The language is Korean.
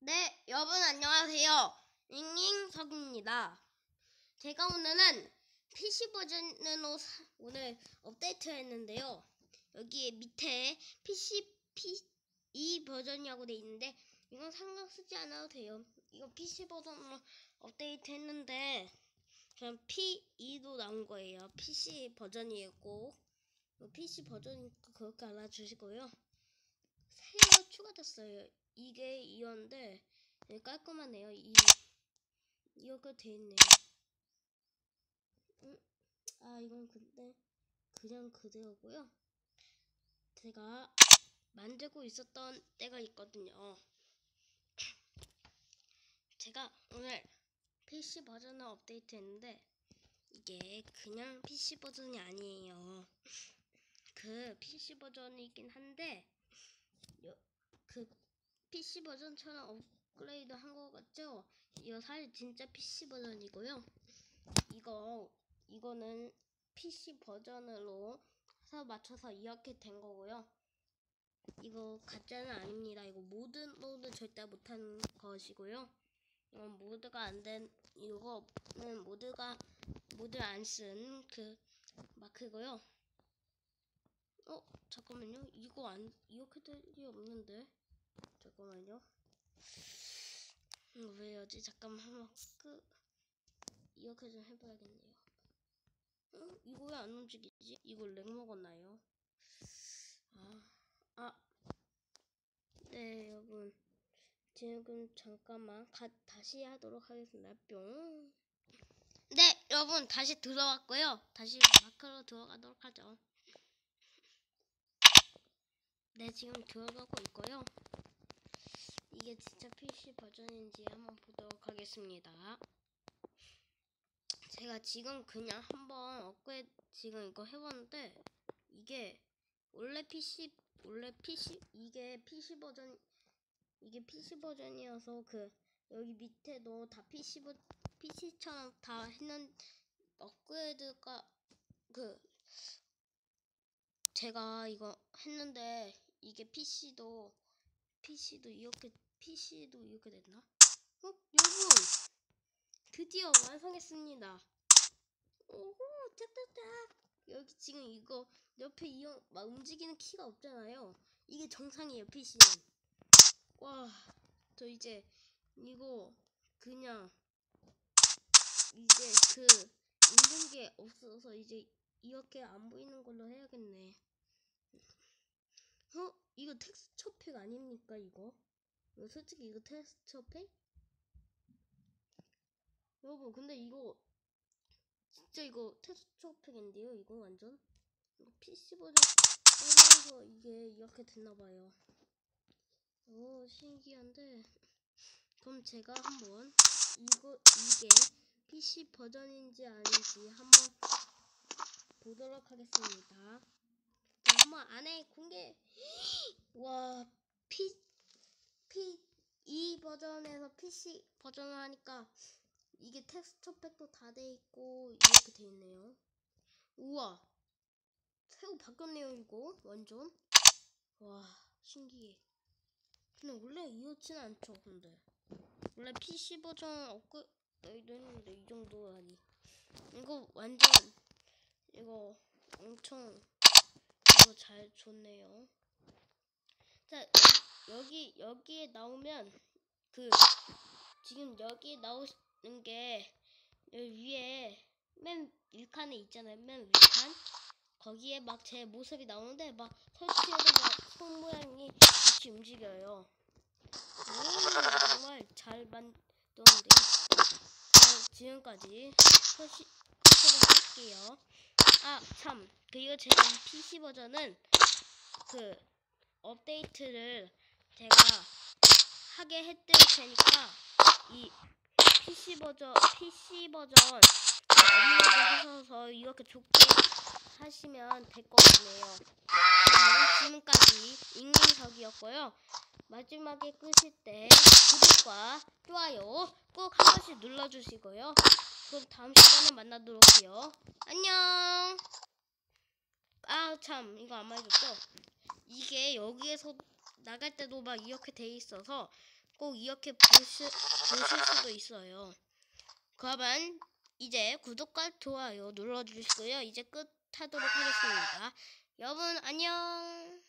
네, 여러분 안녕하세요. 잉잉석입니다. 제가 오늘은 PC 버전으로 사- 오늘 업데이트 했는데요. 여기 밑에 PC 이 버전이라고 돼 있는데 이건 상관 쓰지 않아도 돼요. 이거 PC 버전으로 업데이트 했는데 그냥 P2도 나온 거예요. PC 버전이고 PC 버전이니까 그렇게 알아주시고요. 추가됐어요. 이게 이건데 네, 깔끔하네요. 이 이렇게 돼 있네요. 음, 아 이건 근데 그냥 그대로고요. 제가 만들고 있었던 때가 있거든요. 제가 오늘 PC 버전을 업데이트 했는데 이게 그냥 PC 버전이 아니에요. 그 PC 버전이긴 한데 PC 버전처럼 업그레이드 한 거 같죠? 이거 사실 진짜 PC 버전이고요. 이거 이거는 PC 버전으로 해서 맞춰서 이렇게 된 거고요. 이거 가짜는 아닙니다. 이거 모드로도 절대 못하는 것이고요. 이건 모드가 안 된 이거는 모드가 모드 안 쓴 그 마크고요. 어 잠깐만요. 이거 안 이렇게 될 리 없는데. 잠깐만요. 이거 왜 여지? 잠깐만 한번 끄 이렇게 좀 해봐야겠네요. 어? 이거 왜 안 움직이지? 이거 렉 먹었나요? 아, 아, 네 여러분 지금 잠깐만 가, 다시 하도록 하겠습니다. 뿅. 네 여러분 다시 들어왔고요. 다시 마크로 들어가도록 하죠. 네 지금 들어가고 있고요. 이게 진짜 PC 버전인지 한번 보도록 하겠습니다. 제가 지금 그냥 한번 업그레이드 지금 이거 해봤는데 이게 원래 PC 원래 PC 이게 PC 버전 이게 PC 버전이어서 그 여기 밑에도 다 PC 버 PC처럼 다 했는 업그레이드가 그 제가 이거 했는데 이게 PC도 PC도 이렇게 PC도 이렇게 됐나? 어 여러분 드디어 완성했습니다. 오호 짝짝짝 여기 지금 이거 옆에 이어 막 움직이는 키가 없잖아요. 이게 정상이에요 PC는. 와저 이제 이거 그냥 이제 그 있는 게 없어서 이제 이렇게 안 보이는 걸로 해야겠네. 어? 이거 텍스처 팩 아닙니까 이거? 솔직히 이거 텍스처 팩? 여러분 근데 이거 진짜 이거 텍스처 팩인데요 이거 완전? 이거 PC 버전 따라서 이게 이렇게 됐나봐요. 오 신기한데. 그럼 제가 한번 이거 이게 PC 버전인지 아닌지 한번 보도록 하겠습니다. 자 한번 안에 공개! 와 P P 이 버전에서 PC 버전을 하니까 이게 텍스처 팩도 다 돼 있고 이렇게 돼 있네요. 우와 새우 바뀌었네요 이거 완전 와 신기해. 근데 원래 이렇지는 않죠 근데 원래 PC 버전 업그레이드 했는데 이 정도 아니 이거 완전 이거 엄청 이거 잘 좋네요. 자 여기 여기에 나오면 그 지금 여기 나오는 게 여기 위에 맨 윌칸에 있잖아요. 맨 윌칸 거기에 막 제 모습이 나오는데 막 설치해도 막손 모양이 같이 움직여요. 오, 정말 잘. 자, 지금까지 설치 할게요. 아 참 그리고 제가 이 PC 버전은 그 업데이트를 제가 하게 해드릴 테니까 이 PC 버전 PC 버전 업로드 하셔서 이렇게 좋게 하시면 될 것 같네요. 지금까지 잉잉석이었고요. 마지막에 끄실 때 구독과 좋아요 꼭 한 번씩 눌러주시고요. 그럼 다음 시간에 만나도록 해요. 안녕. 아 참 이거 안 말해줬죠? 이게 여기에서 나갈 때도 막 이렇게 돼 있어서 꼭 이렇게 보시, 보실 수도 있어요. 그러면 이제 구독과 좋아요 눌러주시고요. 이제 끝 하도록 하겠습니다. 여러분 안녕.